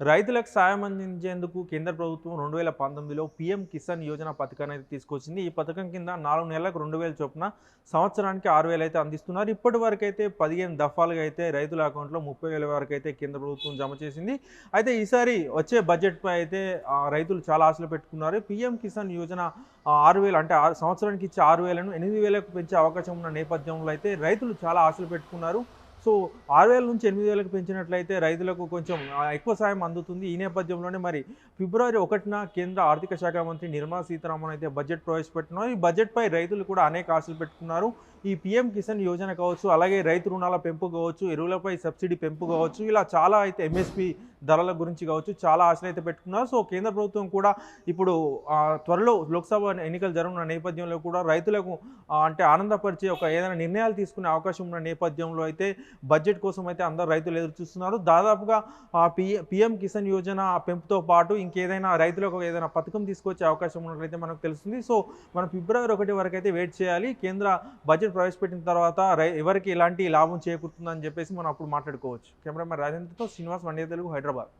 రైతులకు సాయం అందించేందుకు కేంద్ర ప్రభుత్వం రెండు వేల పంతొమ్మిదిలో పీఎం కిసాన్ యోజన పథకాన్ని అయితే తీసుకొచ్చింది. ఈ పథకం కింద నాలుగు నెలలకు రెండు వేల చొప్పున సంవత్సరానికి ఆరు వేలు అయితే అందిస్తున్నారు. ఇప్పటి వరకు అయితే పదిహేను దఫాలుగా అయితే రైతుల అకౌంట్లో ముప్పై వేల వరకు అయితే కేంద్ర ప్రభుత్వం జమ చేసింది. అయితే ఈసారి వచ్చే బడ్జెట్పై అయితే రైతులు చాలా ఆశలు పెట్టుకున్నారు. పీఎం కిసాన్ యోజన ఆరు వేలు అంటే ఆరు సంవత్సరానికి ఇచ్చే ఆరు వేలను ఎనిమిది వేలకు పెంచే అవకాశం ఉన్న నేపథ్యంలో అయితే రైతులు చాలా ఆశలు పెట్టుకున్నారు. సో ఆరు వేల నుంచి ఎనిమిది వేలకు పెంచినట్లయితే రైతులకు కొంచెం ఎక్కువ సాయం అందుతుంది. ఈ నేపథ్యంలోనే మరి ఫిబ్రవరి ఒకటిన కేంద్ర ఆర్థిక శాఖ మంత్రి నిర్మలా సీతారామన్ అయితే బడ్జెట్ ప్రవేశపెట్టున్నారు ఈ బడ్జెట్పై రైతులు కూడా అనేక ఆశలు పెట్టుకున్నారు. ఈ పీఎం కిసాన్ యోజన కావచ్చు అలాగే రైతు రుణాల పెంపు కావచ్చు ఎరువులపై సబ్సిడీ పెంపు కావచ్చు ఇలా చాలా అయితే ఎంఎస్పి ధరల గురించి కావచ్చు చాలా ఆశలు అయితే పెట్టుకున్నారు. సో కేంద్ర ప్రభుత్వం కూడా ఇప్పుడు త్వరలో లోక్సభ ఎన్నికలు జరుగుతున్న నేపథ్యంలో కూడా రైతులకు అంటే ఆనందపరిచే ఒక ఏదైనా నిర్ణయాలు తీసుకునే అవకాశం ఉన్న నేపథ్యంలో అయితే బడ్జెట్ కోసం అయితే అందరు రైతులు ఎదురు చూస్తున్నారు. దాదాపుగా ఆ పిఎం కిసాన్ యోజన పెంపుతో పాటు ఇంకేదైనా రైతులకు ఏదైనా పథకం తీసుకొచ్చే అవకాశం ఉన్నట్లయితే మనకు తెలుస్తుంది. సో మనం ఫిబ్రవరి ఒకటి వరకు అయితే వెయిట్ చేయాలి. కేంద్ర బడ్జెట్ ప్రవేశపెట్టిన తర్వాత ఎవరికి ఎలాంటి లాభం చేకూరుతుందని చెప్పేసి మనం అప్పుడు మాట్లాడుకోవచ్చు. కెమెరామెన్ రాజేంద్రతో శ్రీనివాస్ వండే తెలుగు హైదరాబాద్.